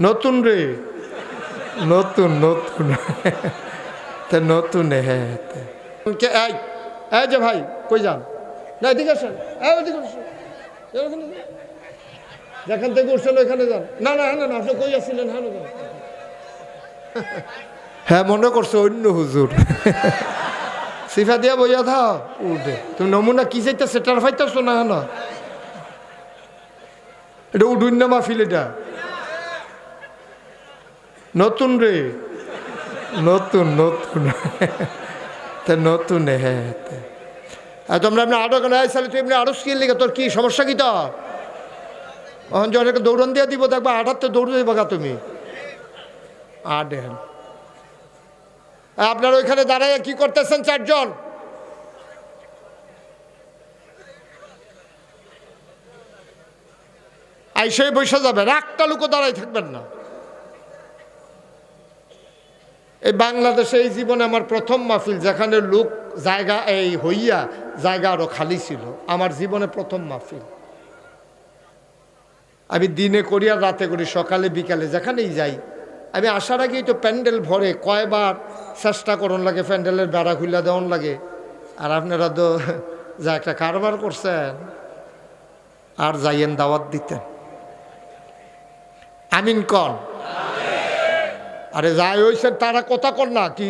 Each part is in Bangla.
নতুন রে। নতুন নতুন। তা নতুন হ্যাঁ। এই যে ভাই, কই যান? না, এদিকে আসেন। যেখান থেকে উঠছেন ওইখানে যান। না না হ্যাঁ না, আপনি কই আসছিলেন হ্যাঁ যান হ্যাঁ মনে করছ অন্য হুজুর। সিফা দিয়া বইয়া থাও উঠে। তুমি নমুনা কি চাইতে সেটার ফাইতেছো না না? এটা উডুন্য মাহফিল এটা। নতুন রে। নতুন নতুন। তা নতুন হ্যাঁ তোমরা আপনি আরও কেন? আইসালে তুই এমনি আরও স্কিল লিখে তোর কি সমস্যা কি তো অহন যে অনেকে দৌড়ন দিয়ে দিব, দেখবা আঠাত্তর দৌড় দিব গা তুমি। আট হ্যাঁ আপনার ওইখানে দাঁড়ায় কি করতেছেন চারজন? আইসে বসে যাবে একটা লোকও দাঁড়াই থাকবেন না। এই বাংলাদেশে এই জীবনে আমার প্রথম মাহফিল যেখানে লোক জায়গা, এই হইয়া জায়গা আরও খালি ছিল, আমার জীবনে প্রথম মাহফিল। আমি দিনে করি আর রাতে করি, সকালে, বিকালে, যেখানেই যাই। আমি আসার আগেই তো প্যান্ডেল ভরে কয়বার চেষ্টা করুন লাগে, প্যান্ডেলের বেড়া খুলে দেওয়ান লাগে। আর আপনারা তো যা একটা কারবার করছেন, আর যাইয়েন দাওয়াত দিতেন। আমিন কন। আরে যাই হয়েছে তারা কথা কর না, কি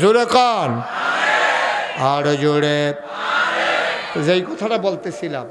জোরে কান। আর জোরে। যেই কথাটা বলতেছিলাম।